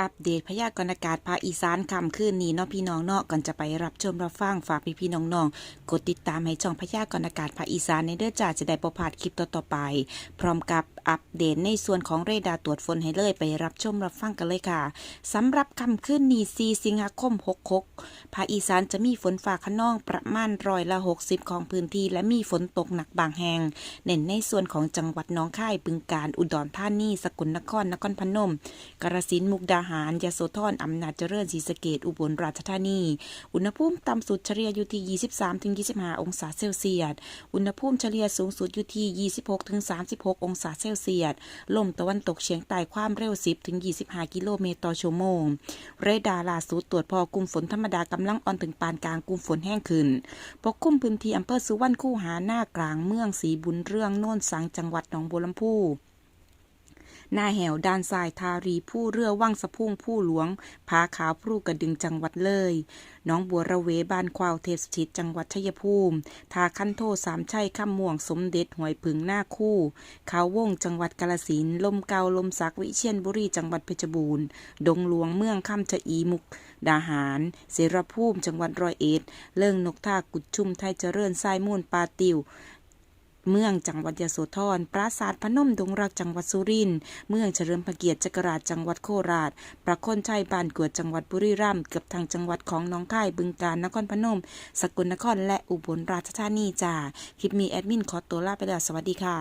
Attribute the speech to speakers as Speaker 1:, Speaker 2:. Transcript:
Speaker 1: อัปเดตพยากรณ์อากาศภาคอีสานค่ำคืนนี้เนาะพี่น้องเนาะก่อนจะไปรับชมรับฟังฝากพี่พี่ๆน้องๆกดติดตามให้ช่องพยากรณ์อากาศภาคอีสานในเด้อจ้าจะได้ประพาดคลิปต่อๆไป พร้อมกับอัปเดตในส่วนของเรดาร์ตรวจฝนให้เลยไปรับชมรับฟังกันเลยค่ะสำหรับค่ำคืนนี้4สิงหาคม66ภาคอีสานจะมีฝนฟ้าขนองประมาณร้อยละ 60 ของพื้นที่ และมีฝนตกหนักบางแห่งเน้นในส่วนของจังหวัดน้องคายบึงกาฬอุดรธานีสกลนครนครพนมกาฬสินมุกดาหารยโสธรอำนาจเจริญศรีสะเกดอุบลราชธานี อุณหภูมิต่ำสุดเฉลี่ยอยู่ที่ 23-25 องศาเซลเซียส อุณหภูมิเฉลี่ยสูงสุดอยู่ที่ 26-36 องศาเซลเซียส ลมตะวันตกเฉียงใต้ความเร็ว 10-25 กิโลเมตรต่อชั่วโมง เรดาร์ล่าสุดตรวจพอกลุ่มฝนธรรมดากำลังอ่อนถึงปานกลางกลุ่มฝนแห้งขึ้น ปกคลุมพื้นที่อำเภอสุวรรณคูหาหน้ากลางเมืองสีบุญเรื่องโน่นสังจังหวัดหนองบัวลำพู หน้าแหวด้านซ้ายทารีผู้เรือว่างสะพุ่งผู้หลวงผาขาวผู้กระดึงจังหวัดเลยน้องบัวระเวบ้านควาวเทพสถิตจังหวัดชัยภูมิ ทาคันโทสามชัยข้ามม่วงสมเด็จหวยผึงหน้าคู่เขาวงจังหวัดกาลสินลมเกาลมสักวิเชียนบุรีจังหวัดเพชรบูรณ์ ดงหลวงเมืองข้ามชะอีมุกดาหาร เสรภูมิจังหวัดร้อยเอ็ด เลิ่งนกท่ากุดชุ่มไทยเจริญทรายมูลปาติว เมืองจังหวัดยโสธร ปราสาทพนมดงรักจังหวัดสุรินทร์ เมืองเฉลิมพระเกียรติจักราชจังหวัดโคราช ประคนชัยบานกวดจังหวัดบุรีรัมย์ เกือบทางจังหวัดของน้องค่ายบึงการนครพนม สกลนครและอุบลราชธานีจ้า คลิปมีแอดมินขอตัวลาไปแล้วสวัสดีค่ะ